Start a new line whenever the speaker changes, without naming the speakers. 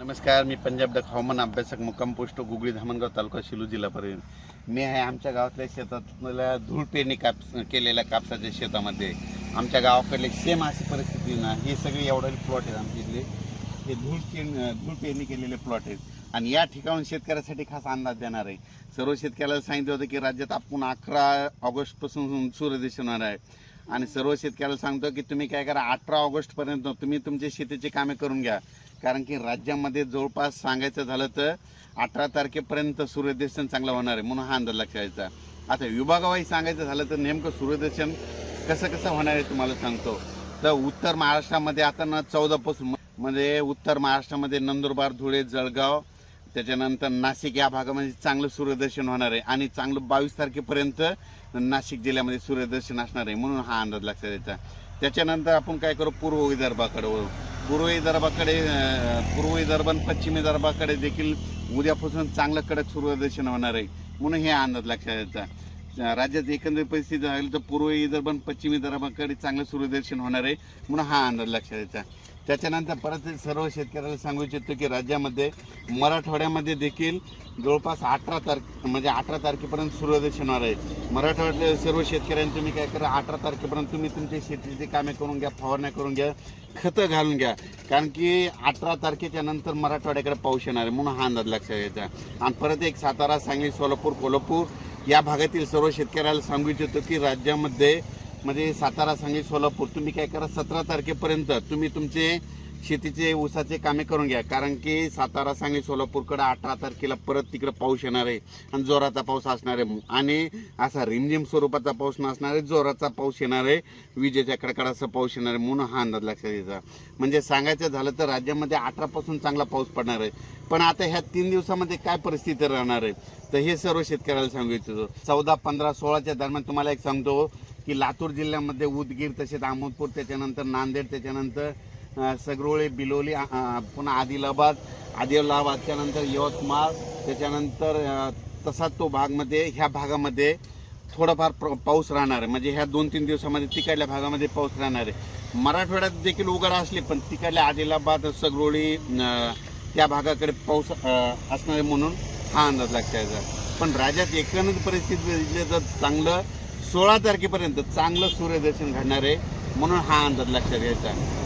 नमस्कार मी पंजाब डक हवामान अभ्यासक मुक्काम पोस्ट गुगळी धामणगाव तालुका शिलू जिल्हापर्यंत मी आहे आमच्या गावातल्या शेतातल्या धूळ पेरणी काप केलेल्या कापसाच्या शेतामध्ये. आमच्या गावाकडले सेम अशी परिस्थिती ना हे सगळे एवढे प्लॉट आहेत आमच्या इथले. हे धूळ पेरणी धूळ पेरणी केलेले प्लॉट आहेत. आणि या ठिकाणून शेतकऱ्यासाठी खास अंदाज देणार आहे. सर्व शेतकऱ्याला सांगितलं होतं की राज्यात आपण अकरा ऑगस्टपासून सूर्यदेश होणार आहे. आणि सर्व शेतकऱ्याला सांगतो की तुम्ही काय करा अठरा ऑगस्टपर्यंत तुम्ही तुमचे शेतीची कामे करून घ्या. कारण की राज्यामध्ये जवळपास सांगायचं झालं तर अठरा तारखेपर्यंत सूर्यदर्शन चांगलं होणार आहे म्हणून हा अंदाज लक्षायचा आता विभागावाही सांगायचं झालं तर नेमकं सूर्यदर्शन कसं कसं होणार आहे तुम्हाला सांगतो. तर उत्तर महाराष्ट्रामध्ये आता ना चौदापासून म्हणजे उत्तर महाराष्ट्रामध्ये नंदुरबार धुळे जळगाव त्याच्यानंतर नाशिक या भागामध्ये चांगलं सूर्यदर्शन होणार आहे आणि चांगलं बावीस तारखेपर्यंत नाशिक जिल्ह्यामध्ये सूर्यदर्शन असणार आहे म्हणून हा अंदाज लक्षात द्यायचा त्याच्यानंतर आपण काय करू? पूर्व विदर्भाकडे वळू. पूर्व विदर्भाकडे पूर्व विदर्भ आणि पश्चिम विदर्भाकडे देखील उद्यापासून चांगलं कडक सूर्यदर्शन होणार आहे. म्हणून हे अंदाज लक्षात द्यायचा राज्यात एकंदरीत परिस्थिती झाली तर पूर्व विदर्भ आणि पश्चिम विदर्भाकडे चांगलं सूर्यदर्शन होणार आहे. म्हणून हा अंदाज लक्षात द्यायचा त्याच्यानंतर परत सर्व शेतकऱ्याला सांगू इच्छितो की राज्यामध्ये मराठवाड्यामध्ये देखील जवळपास अठरा तारखे म्हणजे अठरा तारखेपर्यंत सूर्योदय होणार आहे. मराठवाड्यातल्या सर्व शेतकऱ्यांनी तुम्ही काय करा अठरा तारखेपर्यंत तुम्ही तुमच्या शेतीची कामे करून घ्या फवारण्या करून घ्या खतं घालून घ्या. कारण की अठरा तारखेच्या नंतर मराठवाड्याकडे पाऊस येणार आहे म्हणून हा अंदाज लक्षात घ्यायचा आणि परत एक सातारा सांगली सोलापूर कोल्हापूर या भागातील सर्व शेतकऱ्याला सांगू इच्छितो की राज्यामध्ये म्हणजे सातारा सांगली सोलापूर तुम्ही काय करा सतरा तारखेपर्यंत तुम्ही तुमचे शेतीचे ऊसाचे कामे करून घ्या. कारण की सातारा सांगली सोलापूरकडे अठरा तारखेला परत तिकडे पाऊस येणार आहे आणि जोराचा पाऊस असणार आहे. आणि असा रिमझिम स्वरूपाचा पाऊस नसणार आहे जोराचा पाऊस येणार आहे. विजेच्या कडकडाचा पाऊस येणार आहे म्हणून हा अंदाज लक्षात यायचा म्हणजे सांगायचं झालं तर राज्यामध्ये अठरापासून चांगला पाऊस पडणार आहे. पण आता ह्या तीन दिवसामध्ये काय परिस्थिती राहणार आहे? तर हे सर्व शेतकऱ्याला सांगू इच्छितो. चौदा पंधरा सोळाच्या दरम्यान तुम्हाला एक सांगतो. की लातूर जिल्ह्यामध्ये उदगीर तसेच आमोदपूर त्याच्यानंतर नांदेड त्याच्यानंतर अ, सगरोळे बिलोली पुन्हा आदिलाबाद आदिलाबादच्या नंतर यवतमाळ त्याच्यानंतर तसाच तसा तो भागमध्ये ह्या भागामध्ये थोडाफार प्र- पाऊस राहणार आहे. म्हणजे ह्या दोन तीन दिवसामध्ये तिकडल्या भागामध्ये पाऊस राहणार आहे. मराठवाड्यात देखील उघड असली पण तिकडल्या आदिलाबाद सगरोळी त्या भागाकडे पाऊस असणारे असणार आहे म्हणून हा अंदाज लागता यायचा पण राज्यात एकंदरीत परिस्थिती जर चांगलं सोळा तारखेपर्यंत चांगलं सूर्यदर्शन घडणार आहे म्हणून हा अंदाज लक्षात घ्यायचा.